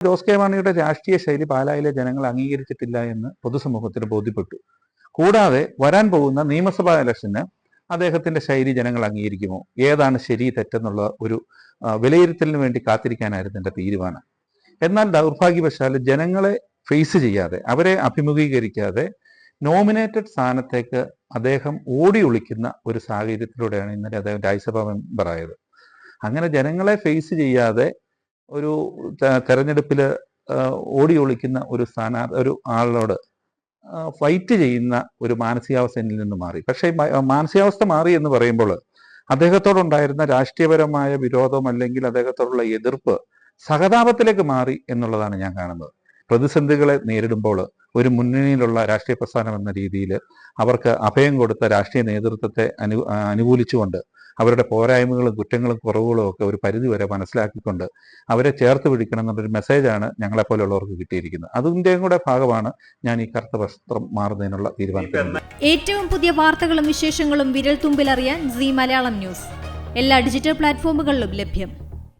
Jose K മാണിയുടെ രാഷ്ട്രീയ ശൈലി പാലായിലെ ജനങ്ങൾ അംഗീകരിച്ചിട്ടില്ല എന്ന് പൊതുസമൂഹത്തിന് ബോധ്യപ്പെട്ടു. കൂടാതെ വരാൻ പോകുന്ന നിയമസഭാ ഇലക്ഷന് അദ്ദേഹത്തിന്റെ ശൈലി ജനങ്ങൾ അംഗീകരിക്കുമോ? ഏതാണ് ശരി തെറ്റെന്നുള്ള ഒരു വിലയിരുത്തലിന് വേണ്ടി കാത്തിരിക്കാനായിരുന്നു എന്റെ തീരുമാനം. എന്നാൽ ദൗർഭാഗ്യവശാൽ ജനങ്ങളെ ഫേസ് ചെയ്യാതെ അവരെ അഭിമുഖീകരിക്കാതെ നോമിനേറ്റഡ് സ്ഥാനത്തേക്ക് അദ്ദേഹം ഓടി ഒളിക്കുന്ന ഒരു സാഹചര്യത്തിലൂടെയാണ് ഇന്നലെ അദ്ദേഹം രാജ്യസഭാ മെമ്പറായത് അങ്ങനെ ജനങ്ങളെ ഫേസ് ചെയ്യാതെ ഒരു തെരഞ്ഞെടുപ്പിൽ ഓടി ഒളിക്കുന്ന ഒരു സ്ഥാനാർത്ഥി ഒരു ആളോട് ഫൈറ്റ് ചെയ്യുന്ന ഒരു മാനസികാവസ്ഥയിൽ നിന്ന് മാറി. പക്ഷേ മാനസികാവസ്ഥ മാറി എന്ന് പറയുമ്പോൾ അദ്ദേഹത്തോടുണ്ടായിരുന്ന രാഷ്ട്രീയപരമായ വിരോധം അല്ലെങ്കിൽ അദ്ദേഹത്തോടുള്ള എതിർപ്പ് സഹതാപത്തിലേക്ക് മാറി എന്നുള്ളതാണ് ഞാൻ കാണുന്നത്. പ്രതിസന്ധികളെ നേരിടുമ്പോൾ ഒരു മുന്നണിയിലുള്ള രാഷ്ട്രീയ പ്രസ്ഥാനം എന്ന രീതിയിൽ അവർക്ക് അഭയം കൊടുത്ത രാഷ്ട്രീയ നേതൃത്വത്തെ അനു അനുകൂലിച്ചുകൊണ്ട് അവരുടെ പോരായ്മകളും കുറ്റങ്ങളും കുറവുകളും ഒക്കെ ഒരു പരിധിവരെ മനസ്സിലാക്കിക്കൊണ്ട് അവരെ ചേർത്ത് പിടിക്കണം എന്നുള്ളൊരു മെസ്സേജാണ് ഞങ്ങളെപ്പോലുള്ളവർക്ക് കിട്ടിയിരിക്കുന്നത്. അതിന്റെയും കൂടെ ഭാഗമാണ് ഞാൻ ഈ കറുത്ത വസ്ത്രം മാറുന്നതിനുള്ള തീരുമാനം ഏറ്റവും പുതിയ വാർത്തകളും വിശേഷങ്ങളും വിരൽ തുമ്പിലറിയാൻ സി മലയാളം ന്യൂസ്. എല്ലാ ഡിജിറ്റൽ പ്ലാറ്റ്ഫോമുകളിലും ലഭ്യം.